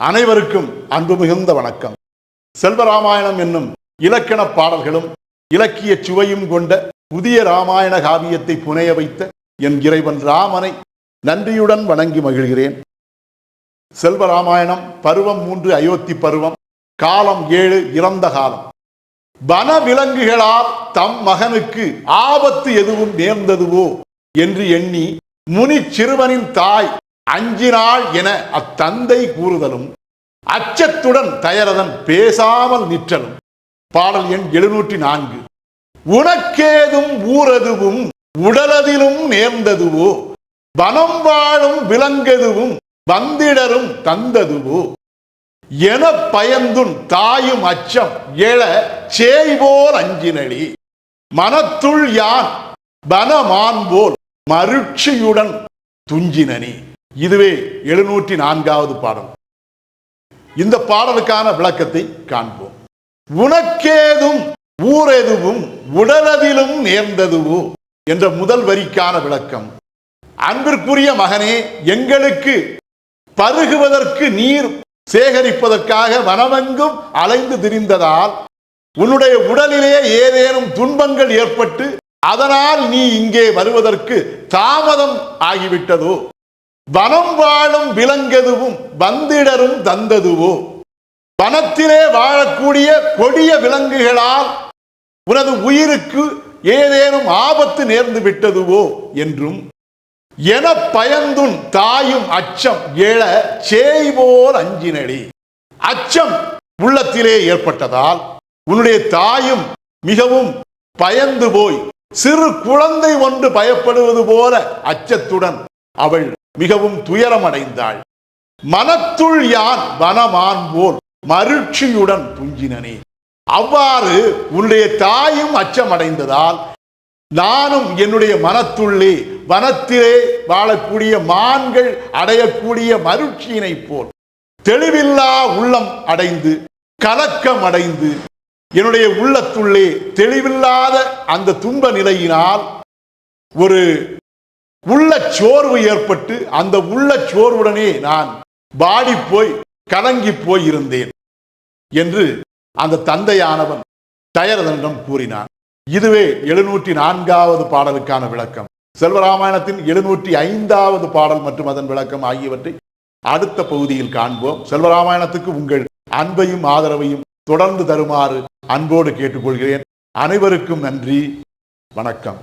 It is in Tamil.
அனைவருக்கும் அன்பு மிகுந்த வணக்கம். செல்வராமாயணம் என்னும் இலக்கண பாடல்களும் இலக்கிய சுவையும் கொண்ட புதிய ராமாயண காவியத்தை புனைய வைத்த என் இறைவன் ராமனை நன்றியுடன் வணங்கி மகிழ்கிறேன். செல்வராமாயணம் பருவம் மூன்று அயோத்தி பருவம் காலம் ஏழு இறந்த காலம். வன விலங்குகளால் தம் மகனுக்கு ஆபத்து எதுவும் நேர்ந்ததுவோ என்று எண்ணி முனி சிறுவனின் தாய் அஞ்சினாள் என அத்தந்தை கூறுதலும் அச்சத்துடன் தயரதன் பேசாமல் நிற்றலும். பாடல் எண் எழுநூற்றி நான்கு உனக்கேதும் ஊரதுவும் உடலதிலும் நேர்ந்ததுவோ? வனம் வாழும் விளங்கதுவும் வந்திடரும் தந்ததுவோ? என பயந்துன் தாயும் அச்சம் எழ சேய்போல் அஞ்சினளி மனத்துள் யான் வனமான் போல் மருட்சியுடன் துஞ்சினனி. இதுவே எழுநூற்றி நான்காவது பாடல். இந்த பாடலுக்கான விளக்கத்தை காண்போம். உனக்கேதும் ஊரெதுவும் உடலதிலும் நேர்ந்ததுவோ என்ற முதல் வரிக்கான விளக்கம். அன்பிற்குரிய மகனே எங்களுக்கு பருகுவதற்கு நீர் சேகரிப்பதற்காக வனமெங்கும் அலைந்து திரிந்ததால் உன்னுடைய உடலிலே ஏதேனும் துன்பங்கள் ஏற்பட்டு அதனால் நீ இங்கே வருவதற்கு தாமதம் ஆகிவிட்டதோ? வனம் வாழும் விலங்கெதுவும் வந்திடரும் தந்ததுவோ? வனத்திலே வாழக்கூடிய கொடிய விலங்குகளால் உனது உயிருக்கு ஏதேனும் ஆபத்து நேர்ந்து விட்டதுவோ என்றும் என பயந்துன் தாயும் அச்சம் எழ சேய்போல் அஞ்சினடி. அச்சம் உள்ளத்திலே ஏற்பட்டதால் உன்னுடைய தாயும் மிகவும் பயந்து போய் சிறு குழந்தை ஒன்று பயப்படுவது போல அச்சத்துடன் அவள் மிகவும் துயரமடைந்தாள். மனத்துள் யான் வனமான்போல் மருட்சியுடன் துஞ்சினனே அவ்வாறு உன்னுடைய தாயும் அச்சமடைந்ததால் நானும் என்னுடைய மனத்துள்ளே வனத்திலே வாழக்கூடிய மான்கள் அடையக்கூடிய மருட்சியினை போல் தெளிவில்லா உள்ளம் அடைந்து கலக்கம் அடைந்து என்னுடைய உள்ளத்துள்ளே தெளிவில்லாத அந்த துன்ப நிலையினால் ஒரு உள்ள சோர்வு ஏற்பட்டு அந்த உள்ள சோர்வுடனே நான் பாடி போய் கலங்கி போய் இருந்தேன் என்று அந்த தந்தையானவன் தயரதனிடம் கூறினான். இதுவே எழுநூற்றி நான்காவது பாடலுக்கான விளக்கம். செல்வராமாயணத்தின் எழுநூற்றி ஐந்தாவது பாடல் மற்றும் அதன் விளக்கம் ஆகியவற்றை அடுத்த பகுதியில் காண்போம். செல்வராமாயணத்துக்கு உங்கள் அன்பையும் ஆதரவையும் தொடர்ந்து தருமாறு அன்போடு கேட்டுக்கொள்கிறேன். அனைவருக்கும் நன்றி. வணக்கம்.